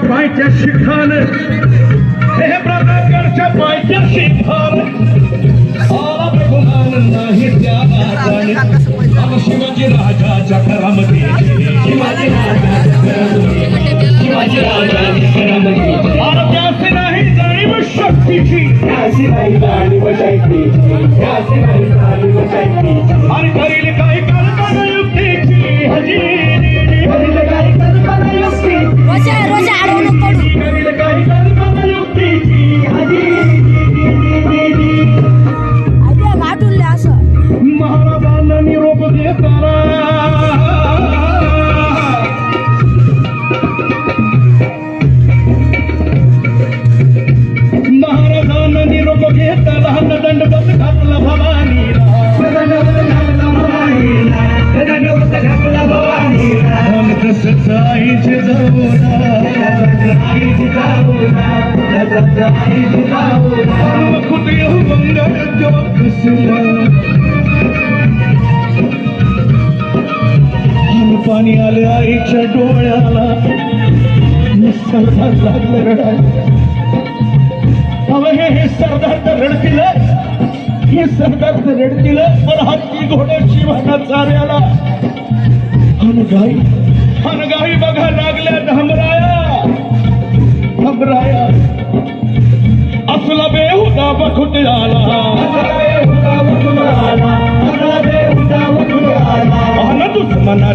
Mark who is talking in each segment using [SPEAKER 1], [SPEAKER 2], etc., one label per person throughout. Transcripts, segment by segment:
[SPEAKER 1] पायच्या शिखान हे प्रतापगडच्या पायच्या शिखान आला प्रभुमान नाही त्या राजाने शिवाजी राजाच्या घरामध्ये. शिवाजी राजाच्या शिवाजी राजाच्या घरामध्ये. त्याचे नाही जाणीव शक्तीची त्याची नाही जाणीव शक्तीची त्याची नाही जाणीव शक्तीची आणि करील का पाणी आले आईच्या डोळ्याला. सरदार लागलं रडायला हे हे सरदार तर रडतील हे सरदार तर रडतील पण हत्ती घोड्याची शिवाना चाऱ्याला आणि गाई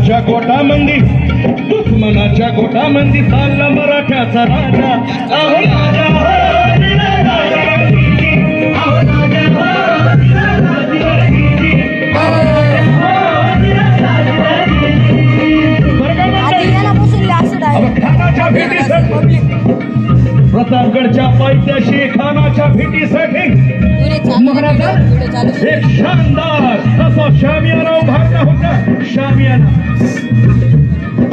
[SPEAKER 1] दुश्मनाच्या गोटामंदी दुश्मनाच्या गोटामंदी चालला मराठ्याचा राजा. अहो प्रतापगडच्या पायथ्याशी खानाच्या भेटीसाठी.
[SPEAKER 2] पुढे चालू
[SPEAKER 1] महाराजा?
[SPEAKER 2] पुढे चालू
[SPEAKER 1] एक शानदार तसा शामियाना उभारला होता शामियाना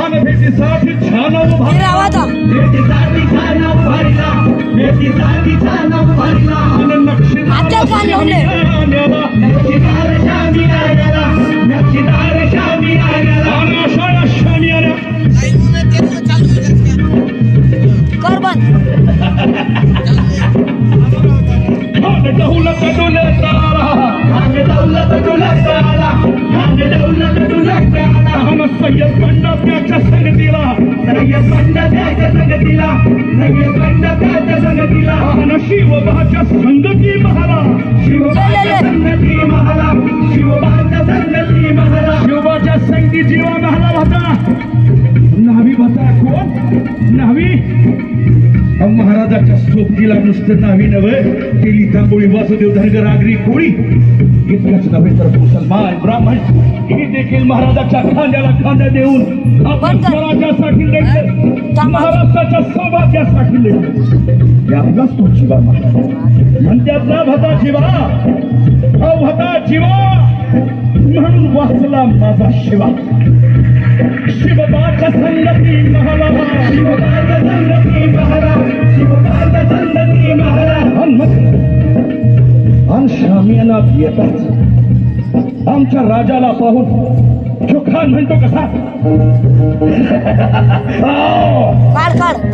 [SPEAKER 1] आणि भेटीसाठी छान उभारला
[SPEAKER 2] फिरावा आता
[SPEAKER 1] भेटीसाठी छान उभारला भेटीसाठी छान उभारला आणि नक्षीदार
[SPEAKER 2] हातात कान लावले.
[SPEAKER 1] शामियाना, नक्षीदार शामियाना, नक्षीदार शामियाना, सोबतीला नुसतं नावी नव्हे. केली तांबोळी वासुदेव धनगर आगरी कोळी. इतकंच नव्हे तर मुसलमान ब्राह्मण. ही देखील महाराजाच्या खांद्याला खांदा देऊन आपण. स्वराज्यासाठी लढले. महाराष्ट्राच्या सौभाग्यासाठी लढले. आपलाच तो महाराज. म्हणतात ना भता जीवा. अहो भता जीवा. म्हणून वाचला माझा शिवा. शिवबाच्या शामियाना येतात आमच्या राजाला पाहून खान म्हणतो कसा?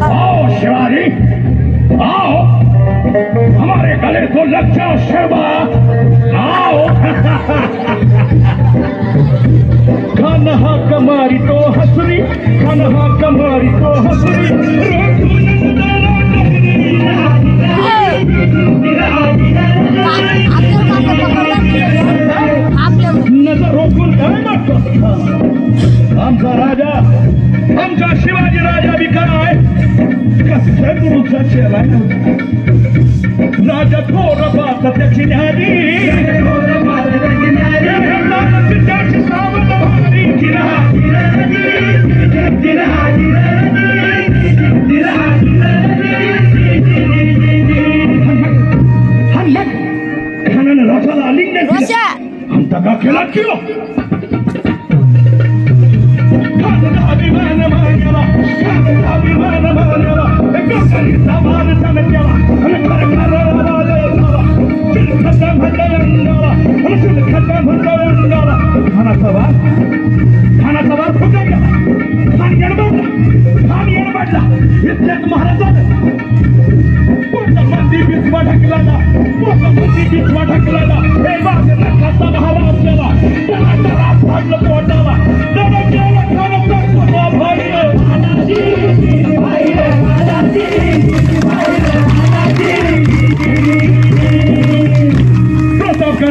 [SPEAKER 1] आओ! शिवाजी! आओ! हमारे गले को जाओ शेरबा आओ! खान हा कमारी तो हसरी खान हा कमारी तो हसरी। शिवाजी राजा बी काय कसल्या गुरुचा चेला राजा थोर पात त्याची न्यारी त्याची सावधानी खानानं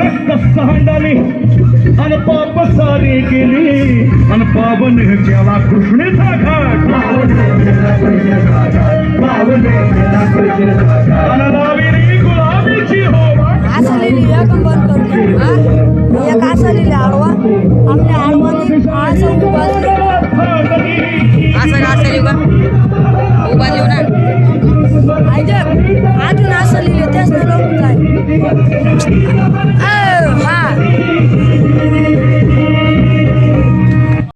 [SPEAKER 1] रक्त सांडाले आणि पाप सारे गेले आणि पावन केला कृष्णेचा घाट. आणि